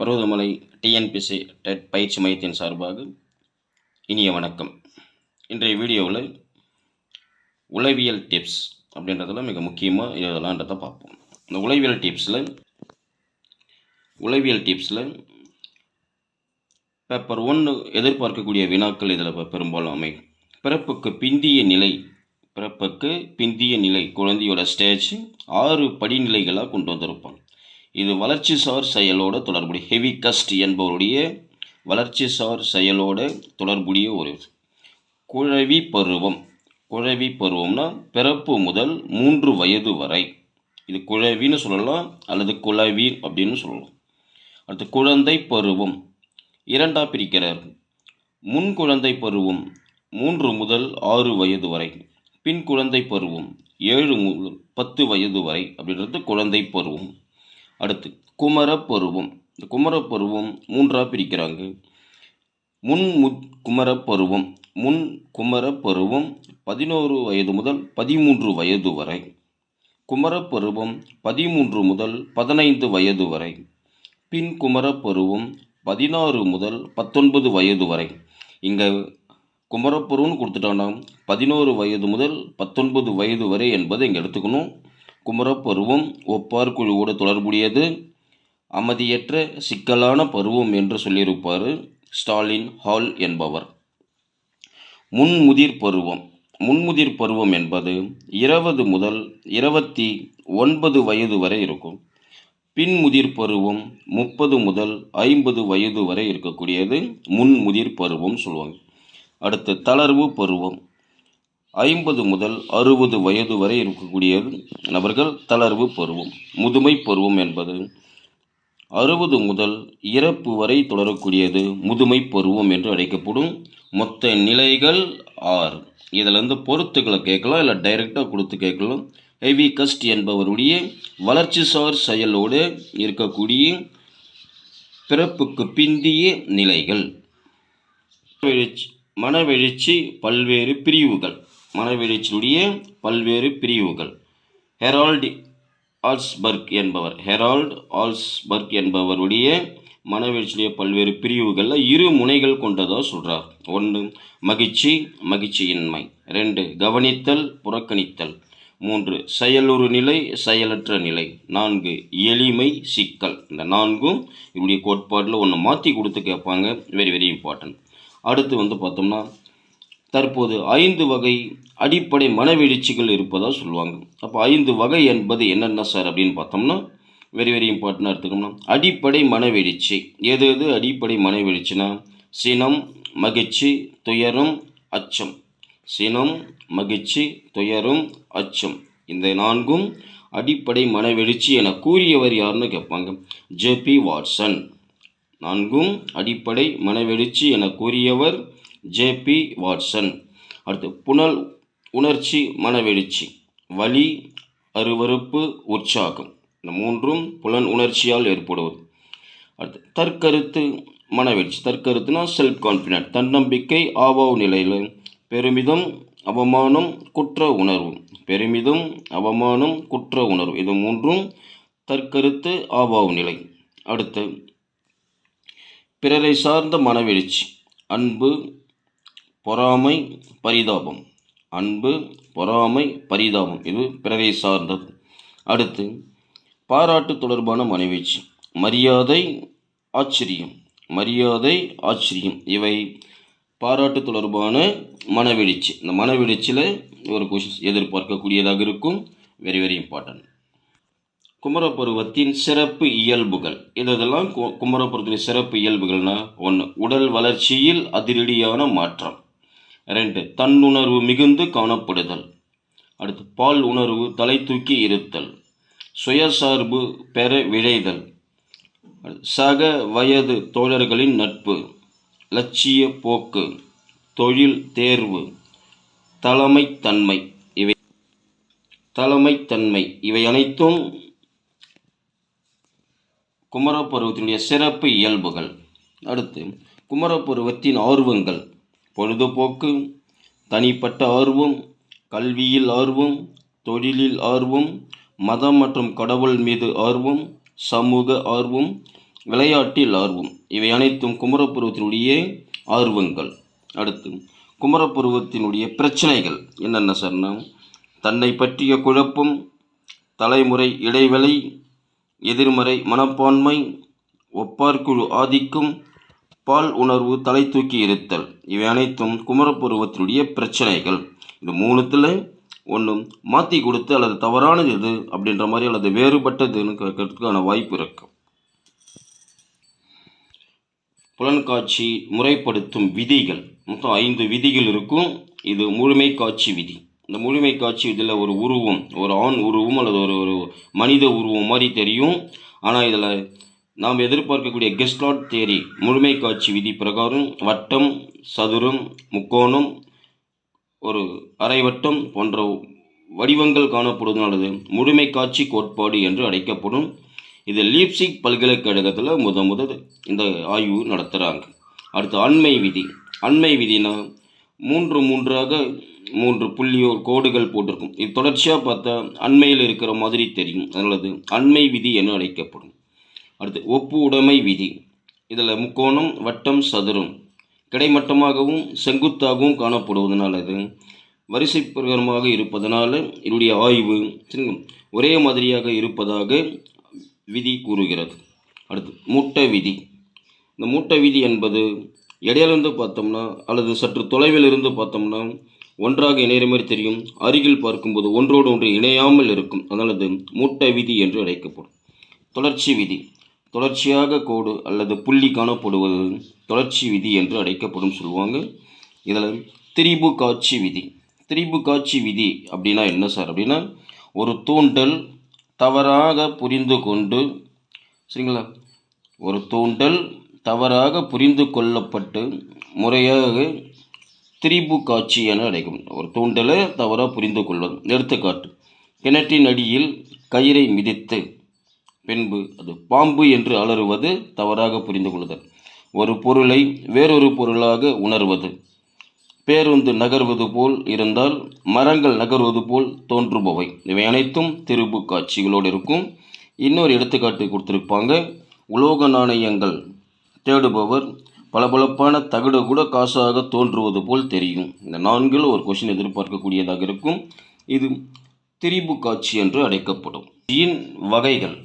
Parvathamalai TNPSC dead பயிற்சி மையத்தின் சார்பாக இனிய வணக்கம். இன்றைய வீடியோவில் உளவியல் டிப்ஸ் அப்படின்றதெல்லாம் மிக முக்கியமாக இதெல்லாம்ன்றதை பார்ப்போம். இந்த உளவியல் டிப்ஸில் உளவியல் டிப்ஸில் பேப்பர் ஒன்று எதிர்பார்க்கக்கூடிய வினாக்கள் இதில் பெரும்பாலும். அமை பிறப்புக்கு பிந்திய நிலை பிறப்புக்கு பிந்திய நிலை குழந்தையோட ஸ்டேஜ் ஆறு படிநிலைகளாக கொண்டு வந்திருப்பாங்க. இது வளர்ச்சி சார் செயலோட தொடர்புடைய ஹெவி கஸ்ட் என்பவருடைய வளர்ச்சிசார் செயலோட தொடர்புடைய ஒரு குழவி பருவம். குழவி பருவம்னா பிறப்பு முதல் மூன்று வயது வரை. இது குழவின்னு சொல்லலாம் அல்லது குழவி அப்படின்னு சொல்லலாம். அடுத்து குழந்தை பருவம். இரண்டாக பிரிக்கிறார். முன் குழந்தை பருவம் மூன்று முதல் ஆறு வயது வரை. பின் குழந்தை பருவம் ஏழு முதல் பத்து வயது வரை அப்படின்றது குழந்தை பருவம். அடுத்து குமரப்பருவம் இந்த குமரப்பருவம் மூன்றாக பிரிக்கிறாங்க. முன் மு குமரப்பருவம் முன் குமரப்பருவம் பதினோரு வயது முதல் பதிமூன்று வயது வரை. குமரப்பருவம் பதிமூன்று முதல் பதினைந்து வயது வரை. பின் குமரப்பருவம் பதினாறு முதல் பத்தொன்பது வயது வரை. இங்கே குமரப்பருவம்னு கொடுத்துட்டோன்னா பதினோரு வயது முதல் பத்தொன்பது வயது வரை என்பதை இங்கே எடுத்துக்கணும். குமரப்பருவம் ஒப்பார் குழுவோடு தொடர்புடையது. அமைதியற்ற சிக்கலான பருவம் என்று சொல்லியிருப்பார் ஸ்டாலின் ஹால் என்பவர். முன்முதிர் பருவம். முன்முதிர் பருவம் என்பது இருபது முதல் இருபத்தி ஒன்பது வயது வரை இருக்கும். பின்முதிர் பருவம் முப்பது முதல் ஐம்பது வயது வரை இருக்கக்கூடியது முன்முதிர் பருவம் சொல்லுவாங்க. அடுத்து தளர்வு பருவம். ஐம்பது முதல் அறுபது வயது வரை இருக்கக்கூடியது நபர்கள் தளர்வு பருவம் முதுமை பருவம் என்பது அறுபது முதல் இறப்பு வரை தொடரக்கூடியது முதுமை பருவம் என்று அழைக்கப்படும் மொத்த நிலைகள் ஆறு. இதில் இருந்து பொருத்துக்களை கேட்கலாம் இல்லை டைரெக்டாக கொடுத்து கேட்கலாம். ஹெவி கஸ்ட் என்பவருடைய வளர்ச்சிசார் செயலோடு இருக்கக்கூடிய பிறப்புக்கு பிந்திய நிலைகள். மனவெழுச்சி பல்வேறு பிரிவுகள். மனவெழுச்சியுடைய பல்வேறு பிரிவுகள். ஹெரால்டு ஆல்ஸ்பர்க் என்பவர் ஹெரால்ட் ஆல்ஸ்பர்க் என்பவருடைய மனவெழுச்சியுடைய பல்வேறு பிரிவுகளில் இரு முனைகள் கொண்டதாக சொல்கிறார் ஒன்று மகிழ்ச்சி மகிழ்ச்சியின்மை. ரெண்டு கவனித்தல் புறக்கணித்தல். மூன்று செயலுறு நிலை செயலற்ற நிலை. நான்கு எளிமை சிக்கல். இந்த நான்கும் இவருடைய கோட்பாட்டில் ஒன்று மாற்றி கொடுத்து கேட்பாங்க. வெரி வெரி இம்பார்ட்டன்ட் அடுத்து வந்து பார்த்தோம்னா தற்போது ஐந்து வகை அடிப்படை மனவீழ்ச்சிகள் இருப்பதாக சொல்லுவாங்க. அப்போ ஐந்து வகை என்பது என்னென்ன சார் அப்படின்னு பார்த்தோம்னா வெரி வெரி இம்பார்ட்டண்டாக எடுத்துக்கோம்னா அடிப்படை மனவெழுச்சி எது எது அடிப்படை மனவெழுச்சினா சினம் மகிழ்ச்சி துயரம் அச்சம். சினம் மகிழ்ச்சி துயரம் அச்சம். இந்த நான்கும் அடிப்படை மனவெழுச்சி என கூறியவர் யாருன்னு கேட்பாங்க. JB Watson. நான்கும் அடிப்படை மனவெழுச்சி என கூறியவர் ஜேபி வாட்சன். அடுத்து புனல் உணர்ச்சி மனவெழுச்சி. வலி அருவருப்பு உற்சாகம். இந்த மூன்றும் புலன் உணர்ச்சியால் ஏற்படுவது. அடுத்து தற்கருத்து மனவெழுச்சி. தற்கருத்துனா செல்ஃப் கான்ஃபிடென்ட் தன்னம்பிக்கை ஆவாவ் நிலையில். பெருமிதம் அவமானம் குற்ற உணர்வு. பெருமிதம் அவமானம் குற்ற உணர்வு. இது மூன்றும் தற்கருத்து ஆவாவ் நிலை. அடுத்து பிறரை சார்ந்த மனவெழுச்சி. அன்பு பொறாமை பரிதாபம். அன்பு பொறாமை பரிதாபம். இது பிறரை சார்ந்தது. அடுத்து பாராட்டு தொடர்பான மனைவீச்சு மரியாதை ஆச்சரியம். மரியாதை ஆச்சரியம். இவை பாராட்டு தொடர்பான மனவெழுச்சி. இந்த மனவெழுச்சியில் ஒரு கொஷின்ஸ் எதிர்பார்க்கக்கூடியதாக இருக்கும். வெரி வெரி இம்பார்ட்டன்ட் குமரப்பருவத்தின் சிறப்பு இயல்புகள். இது இதெல்லாம் கு- குமரப்பருவத்தின் சிறப்பு இயல்புகள்னால் ஒன்று உடல் வளர்ச்சியில் அதிரடியான மாற்றம். ரெண்டு தன்னுணர்வு மிகுந்து காணப்படுதல் அடுத்து பால் உணர்வு தலை தூக்கி இருத்தல். சுயசார்பு பெற விழைதல். சக வயது தோழர்களின் நட்பு. லட்சிய போக்கு. தொழில் தேர்வு. தலைமைத்தன்மை இவை தலைமைத்தன்மை இவை அனைத்தும் குமரப்பருவத்தினுடைய சிறப்பு இயல்புகள். அடுத்து குமரப்பருவத்தின் ஆர்வங்கள். பொழுதுபோக்கு தனிப்பட்ட ஆர்வம் கல்வியில் ஆர்வம் தொழிலில் ஆர்வம் மதம் மற்றும் கடவுள் மீது ஆர்வம் சமூக ஆர்வம் விளையாட்டில் ஆர்வம். இவை அனைத்தும் குமரப்பருவத்தினுடைய ஆர்வங்கள். அடுத்து குமரப்பருவத்தினுடைய பிரச்சனைகள். என்னென்ன சார்னா தன்னை பற்றிய குழப்பம் தலைமுறை இடைவெளி எதிர்மறை மனப்பான்மை ஒப்பார்குழு ஆதிக்கம் பால் உணர்வு தலை தூக்கி இருத்தல் இவை அனைத்தும் குமரப்பருவத்தினுடைய பிரச்சனைகள். இது மூணுத்தில் ஒன்று மாற்றி கொடுத்து அல்லது தவறானது எது அப்படின்ற மாதிரி அல்லது வேறுபட்டதுன்னு கேட்கறதுக்கான வாய்ப்பு இருக்கு. புலன்காட்சி முறைப்படுத்தும் விதிகள். மொத்தம் ஐந்து விதிகள் இருக்கும். இது முழுமை காட்சி விதி. இந்த முழுமை காட்சி இதில் ஒரு உருவம் ஒரு ஆண் உருவம் அல்லது ஒரு ஒரு மனித உருவம் மாதிரி தெரியும். ஆனால் இதில் நாம் எதிர்பார்க்கக்கூடிய கெஸ்லாட் தேரி முழுமை காட்சி விதி பிரகாரம் வட்டம் சதுரம் முக்கோணம் ஒரு அரைவட்டம் போன்ற வடிவங்கள் காணப்படுவதனாலது முழுமை காட்சி கோட்பாடு என்று அழைக்கப்படும். இது லீப்சிக் பல்கலைக்கழகத்தில் முத முதல் இந்த ஆய்வு நடத்துகிறாங்க அடுத்து அண்மை விதி. அண்மை விதினா மூன்று மூன்றாக மூன்று புள்ளியோ கோடுகள் போட்டிருக்கும். இது தொடர்ச்சியாக பார்த்தா அண்மையில் இருக்கிற மாதிரி தெரியும். அல்லது அண்மை விதி என அழைக்கப்படும். அடுத்து ஒப்பு உடைமை விதி. இதில் முக்கோணம் வட்டம் சதுரம். கிடைமட்டமாகவும் செங்குத்தாகவும் காணப்படுவதனால் அது வரிசை பிரகாரமாக இருப்பதனால் இதனுடைய ஆய்வு ஒரே மாதிரியாக இருப்பதாக விதி கூறுகிறது. அடுத்து மூட்டை விதி. இந்த மூட்டை விதி என்பது இடையிலிருந்து பார்த்தோம்னா அல்லது சற்று தொலைவில் இருந்து பார்த்தோம்னா ஒன்றாக இணைகிற மாதிரி தெரியும். அருகில் பார்க்கும்போது ஒன்றோடு ஒன்று இணையாமல் இருக்கும். அதனால் அது மூட்டை விதி என்று அழைக்கப்படும். தொடர்ச்சி விதி. தொடர்ச்சியாக கோடு அல்லது புள்ளி காணப்படுவது தொடர்ச்சி விதி என்று அழைக்கப்படும் சொல்லுவாங்க. இதில் திரிபு காட்சி விதி. திரிபு காட்சி விதி அப்படின்னா என்ன சார் அப்படின்னா ஒரு தூண்டல் தவறாக புரிந்து கொண்டு சரிங்களா? ஒரு தூண்டல் தவறாக புரிந்து கொள்ளப்பட்டு முறையாக திரிபு காட்சி என அடைக்கும் ஒரு தூண்டலை தவறாக புரிந்து கொள்வது. எடுத்துக்காட்டு கிணற்றின் அடியில் கயிறை மிதித்து பின்பு அது பாம்பு என்று அலறுவது தவறாக புரிந்து கொள்ளுதல். ஒரு பொருளை வேறொரு பொருளாக உணர்வது. பேருந்து நகர்வது போல் இருந்தால் மரங்கள் நகர்வது போல் தோன்றுபவை. இவை அனைத்தும் திருப்பு காட்சிகளோடு இருக்கும். இன்னொரு எடுத்துக்காட்டு கொடுத்துருப்பாங்க. உலோக நாணயங்கள் தேடுபவர் பளபளப்பான தகடு கூட காசாக தோன்றுவது போல் தெரியும். இந்த நான்கில் ஒரு கொஷின் எதிர்பார்க்கக்கூடியதாக இருக்கும். இது திரிபு காட்சி என்று அழைக்கப்படும். யின் வகைகள்.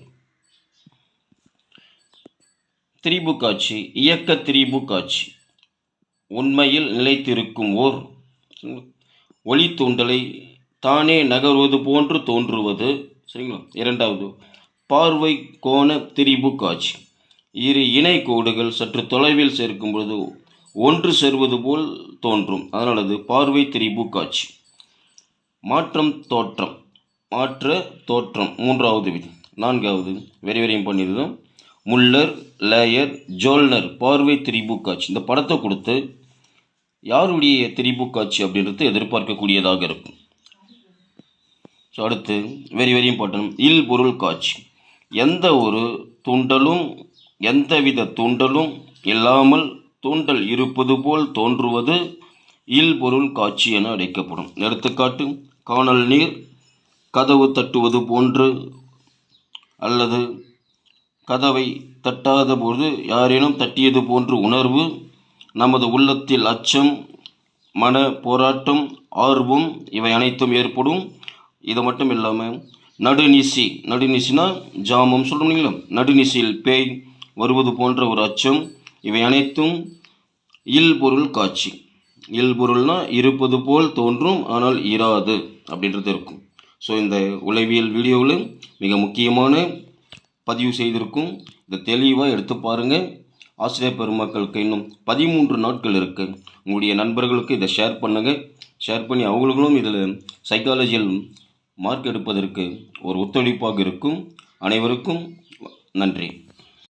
திரிபு காட்சி இயக்க திரிபு காட்சி. உண்மையில் நிலைத்திருக்கும் ஓர் ஒளி தூண்டலை தானே நகர்வது போன்று தோன்றுவது. சரிங்களா? இரண்டாவது பார்வை கோண திரிபு காட்சி. இரு இணை கோடுகள் சற்று தொலைவில் சேர்க்கும் பொழுது ஒன்று சேர்வது போல் தோன்றும். அதனால் அது பார்வை திரிபு காட்சி. மாற்றம் தோற்றம். மாற்ற தோற்றம். மூன்றாவது விதி. நான்காவது வெரி வெரி பண்ணியிருந்தோம் முல்லர் லேயர் ஜோல்னர் பார்வை திரிபு காட்சி இந்த படத்தை கொடுத்து யாருடைய திரிபு காட்சி அப்படின்றது எதிர்பார்க்கக்கூடியதாக இருக்கும். ஸோ அடுத்து வெரி வெரி இம்பார்ட்டன்ட் இல் பொருள் காட்சி. எந்த ஒரு தூண்டலும் எந்தவித தூண்டலும் இல்லாமல் தூண்டல் இருப்பது போல் தோன்றுவது இல் பொருள் காட்சி என அழைக்கப்படும். எடுத்துக்காட்டு காணல் நீர் கதவு தட்டுவது போன்று அல்லது கதவை தட்டாதபோது யாரேனும் தட்டியது போன்ற உணர்வு நமது உள்ளத்தில் அச்சம் மன போராட்டம் ஆர்வம் இவை அனைத்தும் ஏற்படும். இது மட்டும் இல்லாமல் நடுநிசி நடுநிசினா ஜாமம் சொல்கிறீங்களா நடுநிசியில் பேய் வருவது போன்ற ஒரு அச்சம் இவை அனைத்தும் இல் பொருள் காட்சி. இல் பொருள்னா இருப்பது போல் தோன்றும் ஆனால் இராது அப்படின்றது இருக்கும். ஸோ இந்த உளவியல் வீடியோவில் மிக முக்கியமான பதிவு செய்திருக்கும். இதை தெளிவாக எடுத்து பாருங்கள் ஆசிரியர் பெருமக்களுக்கு இன்னும் பதிமூன்று நாட்கள் இருக்குது உங்களுடைய நண்பர்களுக்கு இதை ஷேர் பண்ணுங்கள் ஷேர் பண்ணி அவங்களுக்கும் இதில் சைக்காலஜியில் மார்க் எடுப்பதற்கு ஒரு ஒத்துழைப்பாக இருக்கும். அனைவருக்கும் நன்றி.